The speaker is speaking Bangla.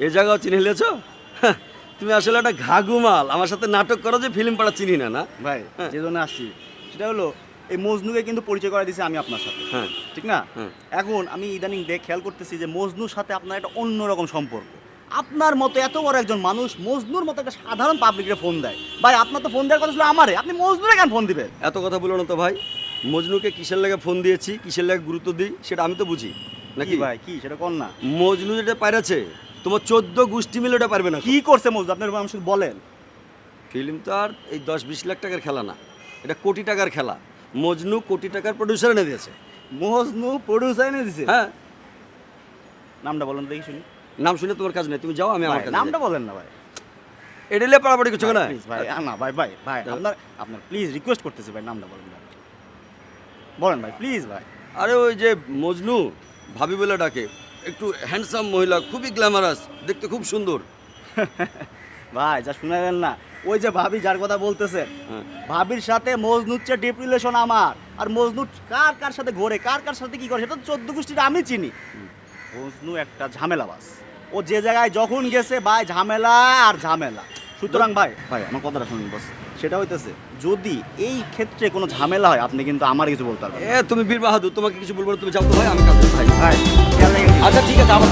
এ জায়গাও চিনে ফেলেছ হ্যাঁ, তুমি আসলে একটা ঘাগুমাল আমার সাথে নাটক করো যে ফিল্ম পাড়া চিনি না না? ভাই হ্যাঁ। যে জন্য আসছি সেটা হলো এই মজনুকে কিন্তু পরিচয় করে দিয়েছি আমি আপনার সাথে। হ্যাঁ। ঠিক না? হ্যাঁ। এখন আমি ইদানিং দেখ খেয়াল করতেছি যে মজনুর সাথে আপনার একটা অন্যরকম সম্পর্ক। আপনার মতো এত বড় একজন মানুষ মজনুর মতো একটা সাধারণ পাবলিকের ফোন দেয়। ভাই আপনার তো ফোন দেওয়ার কথা ছিল আমারে আপনি মজনুরে কেন ফোন দিবেন? এত কথা বলো না তো ভাই। মজনুকে কিসের লাগে ফোন দিয়েছি কিসের লাগে গুরুত্ব দিই সেটা আমি তো বুঝি। নাকি? ভাই কি? সেটা কোন না? মজনু যেটা পারেছে তোমার চোদ্দ গোষ্ঠী মিলে ওটা পারবে না কি করছে মজনু আপনার শুধু বলেন। ফিল্ম তো আর এই দশ বিশ লাখ টাকার খেলা না। এটা কোটি টাকার খেলা। মজনু কোটি টাকার প্রডিউসার এনে দিয়েছে। মজনু প্রডিউসার এনে দিছে হ্যাঁ। নামটা বলেন দেখি শুনি। নাম শুনে তোমার কাজ নেই। তুমি যাও আমি আমার নামটা বলেন না ভাই। নিয়ে পাড়াপাড়ি কিছু না ভাই না ভাই ভাই ভাই আপনার আপনার প্লিজ রিকোয়েস্ট করতেছি ভাই নামটা বলেন ভাই বলেন ভাই প্লিজ ভাই। আরে ওই যে মজনু ভাবি বলে ডাকে। একটু হ্যান্ডসাম মহিলা খুবই গ্ল্যামারাস দেখতে খুব সুন্দর। ভাই যা গেল না। ওই যে ভাবি যার কথা বলতেছে হ্যাঁ। ভাবির সাথে মজনুচ্ছে ডিপ রিলেশন আমার। আর মজনু কার কার সাথে ঘোরে কার কার সাথে কি করে সেটা তো চোদ্দ গোষ্ঠীটা আমি চিনি। মজনু একটা ঝামেলা বাস ও যে জায়গায় যখন গেছে ভাই ঝামেলা আর ঝামেলা। সুতরাং ভাই ভাই আমার কথাটা শুনুন বস সেটা হইতেছে যদি এই ক্ষেত্রে কোনো ঝামেলা হয় আপনি কিন্তু আমার কিছু বলতে পারবেন এ তুমি বীর বাহাদুর তোমাকে কিছু বলব না তুমি যাও তো ভাই আমি কাজ ভাই ভাই। আচ্ছা ঠিক আছে আমার